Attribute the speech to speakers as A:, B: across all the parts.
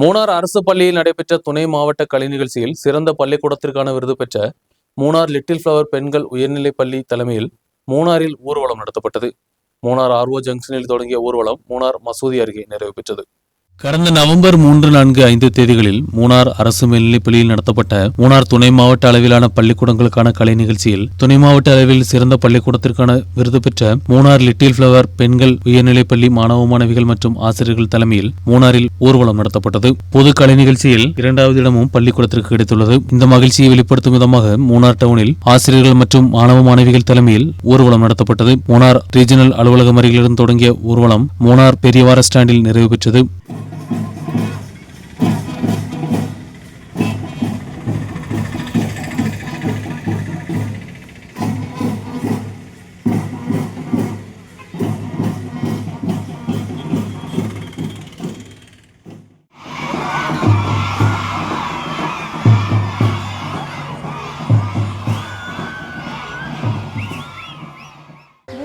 A: மூணார் அரசு பள்ளியில் நடைபெற்ற துணை மாவட்ட கலை நிகழ்ச்சியில் சிறந்த பள்ளிக்கூடத்திற்கான விருது பெற்ற மூணார் லிட்டில் ஃப்ளவர் பெண்கள் உயர்நிலைப் பள்ளி தலைமையில் மூணாரில் ஊர்வலம் நடத்தப்பட்டது. மூணார் ஆர்ஓ ஜங்ஷனில் தொடங்கிய ஊர்வலம் மூணார் மசூதி அருகே நிறைவு பெற்றது. கடந்த நவம்பர் மூன்று நான்கு ஐந்து தேதிகளில் மூணார் அரசு மேல்நிலைப்பள்ளியில் நடத்தப்பட்ட மூணார் துணை மாவட்ட அளவிலான பள்ளிக்கூடங்களுக்கான கலை நிகழ்ச்சியில் துணை மாவட்ட அளவில் சிறந்த பள்ளிக்கூடத்திற்கான விருது பெற்ற மூணார் லிட்டில் ஃப்ளவர் பெண்கள் உயர்நிலைப்பள்ளி மாணவ மாணவிகள் மற்றும் ஆசிரியர்கள் தலைமையில் மூணாரில் ஊர்வலம் நடத்தப்பட்டது. பொது கலை நிகழ்ச்சியில் இரண்டாவது இடமும் பள்ளிக்கூடத்திற்கு கிடைத்துள்ளது. இந்த மகிழ்ச்சியை வெளிப்படுத்தும் விதமாக மூணார் டவுனில் ஆசிரியர்கள் மற்றும் மாணவ மாணவிகள் தலைமையில் ஊர்வலம் நடத்தப்பட்டது. மூணார் ரீஜனல் அலுவலகம் அருகிலிருந்து தொடங்கிய ஊர்வலம் மூணார் பெரியவார ஸ்டாண்டில் நிறைவு பெற்றது.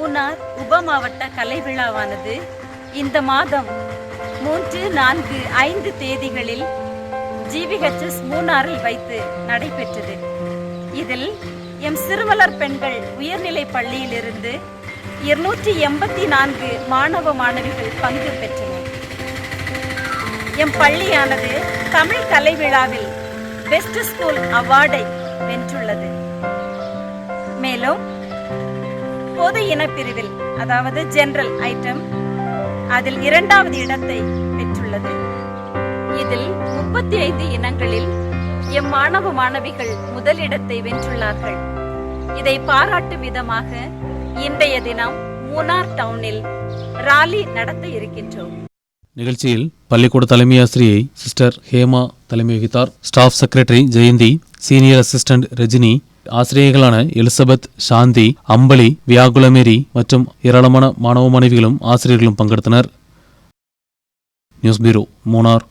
B: மூணார் உப மாவட்ட கலை விழாவானது இந்த மாதம் மூன்று நான்கு ஐந்து தேதிகளில் ஜிவிஹெச்எஸ் மூணாரில் வைத்து நடைபெற்றது. இதில் எம் சிறுமலர் பெண்கள் உயர்நிலைப் பள்ளியிலிருந்து இருநூற்றி எண்பத்தி நான்கு மாணவ மாணவிகள் பங்கு பெற்றனர். எம் பள்ளியானது தமிழ் கலை விழாவில் பெஸ்ட் ஸ்கூல் அவார்டை வென்றுள்ளது. மேலும் பொது இனப்பிரிவில் அதாவது ஜெனரல் ஐட்டம் அதில் இரண்டாவது இடத்தை பெற்றுள்ளது. இதில் முப்பத்தி ஐந்து இனங்களில் எம் மாணவ மாணவிகள் முதலிடத்தை வென்றுள்ளார்கள். இதை பாராட்டும் விதமாக இன்றைய தினம் மூனார் டவுனில் ராலி நடத்த இருக்கின்றோம்.
A: நிகழ்ச்சியில் பள்ளிக்கூட தலைமை ஆசிரியை சிஸ்டர் ஹேமா தலைமை வகித்தார் staff secretary Jayanthi senior assistant Rajini ஆசிரியர்களான Elizabeth Shanthi Ambali Viyagulamary மற்றும் ஏராளமான மாணவ மாணவிகளும் ஆசிரியர்களும் பங்கெடுத்தனர். நியூஸ் பீரோ மூனார்